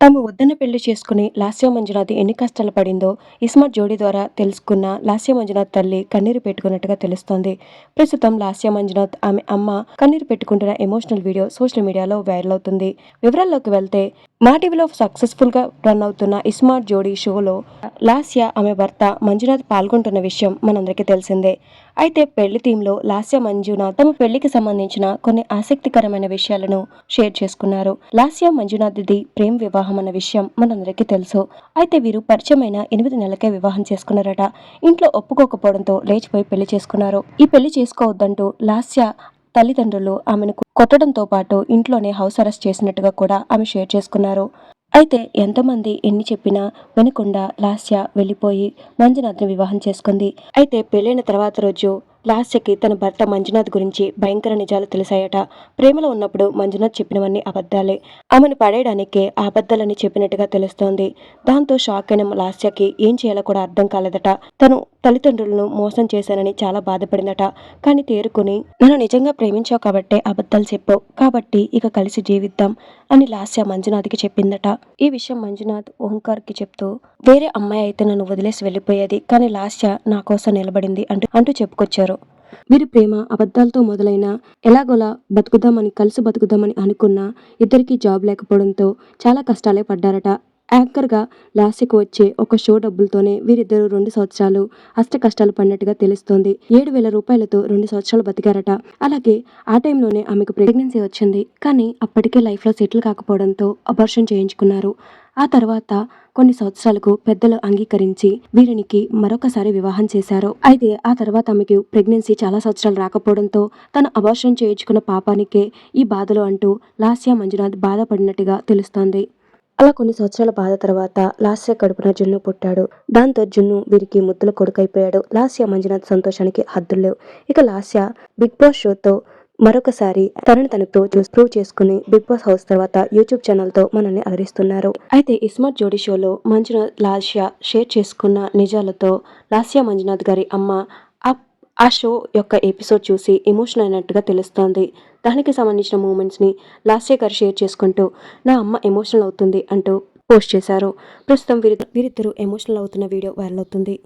తాము వద్దన పెళ్ళి చేసుకుని లాస్య మంజునాథ్ ఎన్ని కష్టాలు పడిందో ఇస్మార్ట్ జోడీ ద్వారా తెలుసుకున్న లాస్య మంజునాథ్ తల్లి కన్నీరు పెట్టుకున్నట్టుగా తెలుస్తోంది. ప్రస్తుతం లాస్య మంజునాథ్ ఆమె అమ్మ కన్నీరు పెట్టుకుంటున్న ఎమోషనల్ వీడియో సోషల్ మీడియాలో వైరల్ అవుతుంది. వివరాల్లోకి వెళ్తే మా టీవీలో సక్సెస్ఫుల్గా రన్ అవుతున్న ఇస్మార్ట్ జోడీ షోలో లాస్య ఆమె భర్త మంజునాథ్ పాల్గొంటున్న విషయం మనందరికీ తెలిసిందే. అయితే పెళ్ళి లో లాస్య మంజునాథ్ తమ పెళ్ళికి సంబంధించిన కొన్ని ఆసక్తికరమైన విషయాలను షేర్ చేసుకున్నారు. లాస్య మంజునాథ్ది ప్రేమ వివాహం అన్న విషయం మనందరికీ తెలుసు. అయితే వీరు పరిచయమైన ఎనిమిది నెలలకే వివాహం చేసుకున్నారట. ఇంట్లో ఒప్పుకోకపోవడంతో లేచిపోయి పెళ్ళి చేసుకున్నారు. ఈ పెళ్ళి చేసుకోవద్దంటూ లాస్య తల్లిదండ్రులు ఆమెను కొట్టడంతో పాటు ఇంట్లోనే హౌస్ అరెస్ట్ చేసినట్టుగా కూడా ఆమె షేర్ చేసుకున్నారు. అయితే ఎంతమంది ఎన్ని చెప్పినా వినకుండా లాస్య వెళ్ళిపోయి మంజునాథ్ని వివాహం చేసుకుంది. అయితే పెళ్ళైన తర్వాత రోజు లాస్యకి తన భర్త మంజునాథ్ గురించి భయంకర నిజాలు తెలిసాయట. ప్రేమలో ఉన్నప్పుడు మంజునాథ్ చెప్పినవన్నీ అబద్ధాలే. ఆమెను పడేయడానికే ఆ అబద్ధాలని చెప్పినట్టుగా తెలుస్తోంది. దాంతో షాక్ అయిన లాస్యకి ఏం చేయాలో కూడా అర్థం కాలేదట. తను తల్లిదండ్రులను మోసం చేశానని చాలా బాధపడిందట. కానీ తేరుకుని నన్ను నిజంగా ప్రేమించావు కాబట్టే అబద్ధాలు చెప్పావు. కాబట్టి ఇక కలిసి జీవిద్దాం అని లాస్య మంజునాథ్కి చెప్పిందట. ఈ విషయం మంజునాథ్ ఓంకార్కి చెప్తూ వేరే అమ్మాయి అయితే నన్ను వదిలేసి వెళ్ళిపోయేది. కానీ లాస్య నా కోసం నిలబడింది అంటూ అంటూ చెప్పుకొచ్చారు. వీరి ప్రేమ అబద్ధాలతో మొదలైన ఎలాగోలా బతుకుదామని కలిసి బతుకుదామని అనుకున్నా ఇద్దరికీ జాబ్ లేకపోవడంతో చాలా కష్టాలే పడ్డారట. యాంకర్గా లాస్ట్కి వచ్చే ఒక షో డబ్బులతోనే వీరిద్దరూ రెండు సంవత్సరాలు అష్ట కష్టాలు పడినట్టుగా తెలుస్తోంది. ఏడు వేల రూపాయలతో రెండు సంవత్సరాలు బతికారట. అలాగే ఆ టైంలోనే ఆమెకు ప్రెగ్నెన్సీ వచ్చింది. కానీ అప్పటికే లైఫ్లో సెటిల్ కాకపోవడంతో అబార్షన్ చేయించుకున్నారు. ఆ తర్వాత కొన్ని సంవత్సరాలకు పెద్దలు అంగీకరించి వీరినికి మరొకసారి వివాహం చేశారు. అయితే ఆ తర్వాత ఆమెకు ప్రెగ్నెన్సీ చాలా సంవత్సరాలు రాకపోవడంతో తను అబార్షన్ చేయించుకున్న పాపానికే ఈ బాధలు అంటూ లాస్యా మంజునాథ్ బాధపడినట్టుగా తెలుస్తోంది. అలా కొన్ని సంవత్సరాల బాధ తర్వాత లాస్య కడుపున జున్ను పుట్టాడు. దాంతో జున్ను వీరికి ముద్దుల కొడుకైపోయాడు. లాస్య మంజునాథ్ సంతోషానికి హద్దులు లేవు. ఇక లాస్య బిగ్ బాస్ షోతో మరొకసారి తనని తను ప్రూవ్ చేసుకుని బిగ్ బాస్ హౌస్ తర్వాత యూట్యూబ్ ఛానల్తో మనల్ని అలరిస్తున్నారు అయితే ఇస్మార్ట్ జోడీ షోలో మంజునాథ్ లాస్య షేర్ చేసుకున్న నిజాలతో లాస్య మంజునాథ్ గారి అమ్మ ఆ షో యొక్క ఎపిసోడ్ చూసి ఎమోషనల్ అయినట్టుగా తెలుస్తోంది. దానికి సంబంధించిన మూమెంట్స్ని లాస్య గారు షేర్ చేసుకుంటూ నా అమ్మ ఎమోషనల్ అవుతుంది అంటూ పోస్ట్ చేశారు. ప్రస్తుతం వీరి వీరిద్దరూ ఎమోషనల్ అవుతున్న వీడియో వైరల్ అవుతుంది.